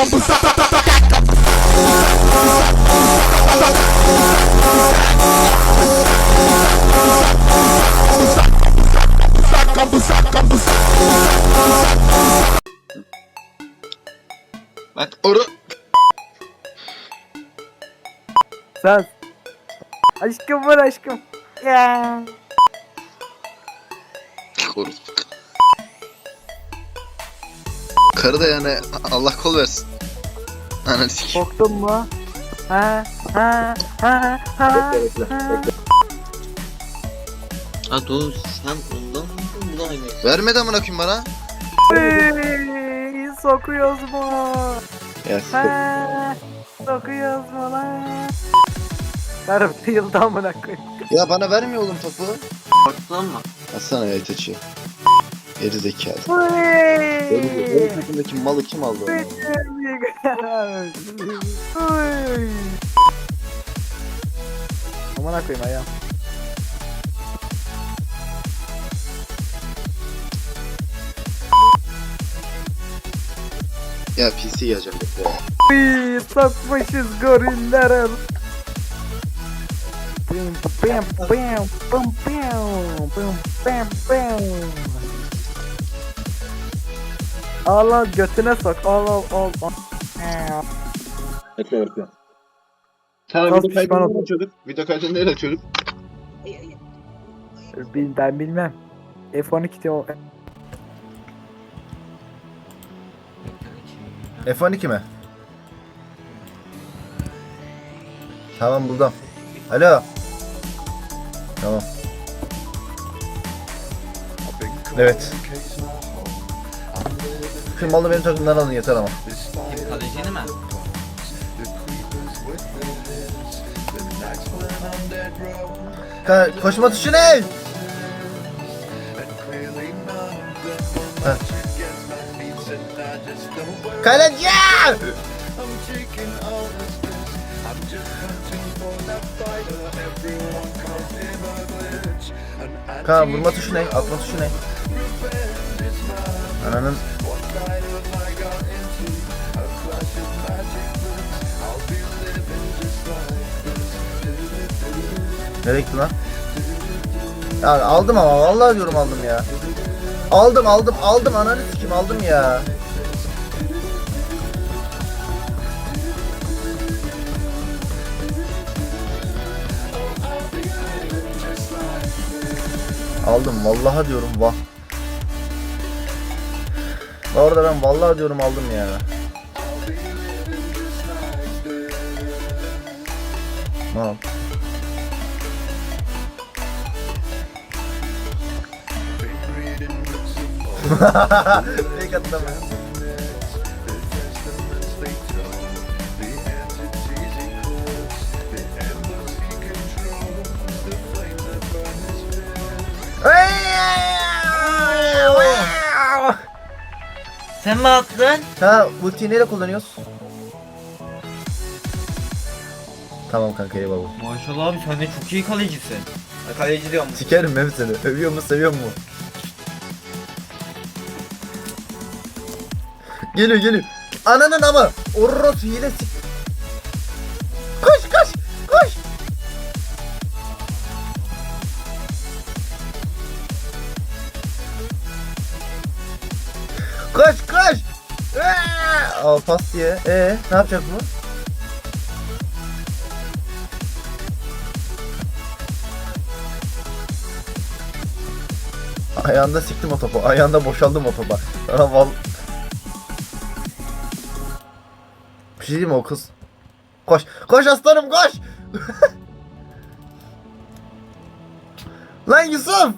kapısı Oru. Sen. Aşkım var aşkım. Ya. Orospu. Karı da yani Allah kol versin. Ananı sikeyim. Korktun mu? Ha ha ha ha. Bekle bekle. ha. bekle. Ha dur sen ondan mı bunu oynuyorsun? Vermedi amına koyayım bana. Uy, Sokuyoruz mu? Ya Ha, sokuyoruz mu lan? Karım yıldı amına koyayım. Ya bana vermiyor oğlum topu. Baksana mı? Atsana ya itaçı. Geri zekalı. Benim, takımdaki malı kim aldı. Amına koyayım ayağım. Ya PC geleceğim bekle. Uy, sokmuşuz goriller. Bim bam bam bam bam bam bam bam. Al al götüne sok. Al al al. al. Bekle bekle. Tamam Biraz video pişman kaydını oldum. açıyorduk. Video kaydını neyle açıyorduk? Bil- Ben bilmem. F12 de o. F12 mi? Tamam buldum. Alo. Tamam. Evet. Şu malı benim takımdan alın yeter ama. Kim kalecini mi? Ka koşma tuşu ne? Ha. Kaleci! Kaan vurma tuşu ne? Atma tuşu ne? Ananın Nereye gitti lan? Ya aldım ama vallahi diyorum aldım ya. Aldım aldım aldım ananı sikim aldım ya. Aldım vallahi diyorum vah. Orada ben vallahi diyorum aldım ya. Tamam. Fake attım. Sen mi attın? Ha ultiyi neyle kullanıyoruz? Tamam kanka eyvallah. Maşallah abi sen de çok iyi kalecisin. Ha, kaleci diyorum. Sikerim ben seni. Övüyor mu seviyor mu? Geliyor geliyor. Ananın ama. Orros hile sik. Koş koş koş. Koş koş. Aa! Al pas diye. Ee, ne yapacak bu? Ayağında siktim o topu. Ayağında boşaldım o topa. Sana val... şey diyeyim mi o kız? Koş. Koş aslanım koş. Lan Yusuf.